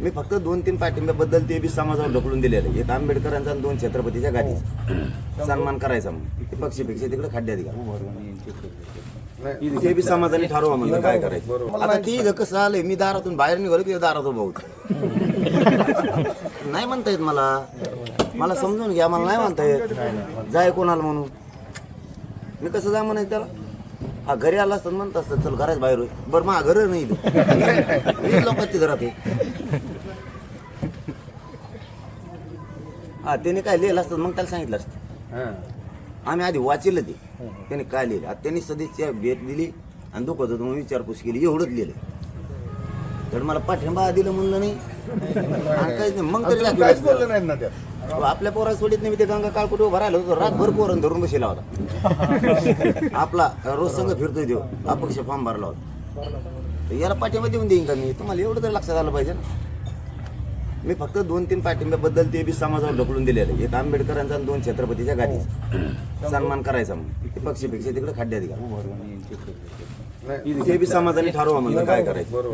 मी फक्त दोन तीन पाठिंब्याबद्दल ते बी समाजावर ढकलून दिलेलं. आहे. एक आंबेडकरांचा आणि दोन छत्रपतीच्या गाठीचा सन्मान करायचा मग ते पक्षीपेक्षा तिकडे खड्ड्यात घ्या ते बी समाजाने ठरवा म्हणलं काय करायचं. आता ती कसं आलंय मी दारातून बाहेर निघालो की दारात उभा नाही म्हणता येत मला. मला समजून घ्या मला नाही म्हणता येत. जाय कोणाला म्हणून. मी कसं जा म्हणायचं त्याला? हा घरी आला असतात म्हणत असतात चल घराच बाहेर बरं मा घर नाही लोकांची घरात आहे. हा त्याने काय लिहिलं असतं मग त्याला सांगितलं असतं. आम्ही आधी वाचिलं ते. त्याने काय लिहिलं? आता त्यांनी सदिच्छा भेट दिली आणि दुखत होतं मग विचारपूस केली एवढंच लिहिलं. तर मला पाठिंबा दिलं म्हणलं नाही. आणि काहीच नाही मग तरी लागलं काहीच असतं. बोललं नाहीत ना त्यात. अहो, आपल्या पोरा सोडीत नाही मी ते गंगा काळकुटे उभा राहिलो होतो रातभर पोरण धरून बसेला होता. आपला रोज संघ फिरतोय देव अपक्ष फॉर्म भरला होता. तर याला पाठिंबा देऊन देईन का मी? तुम्हाला एवढं तरी लक्षात आलं पाहिजे ना. मी फक्त दोन तीन पाठिंब्याबद्दल ते बी समाजावर ढकलून दिलेलं आहे. एक आंबेडकरांचा आणि दोन छत्रपतीच्या गाठीचा सन्मान करायचा ते पक्षीपेक्षा तिकडे खड्ड्यात घ्या नाही ते बी समाजाने ठरवा म्हणलं काय करायचं.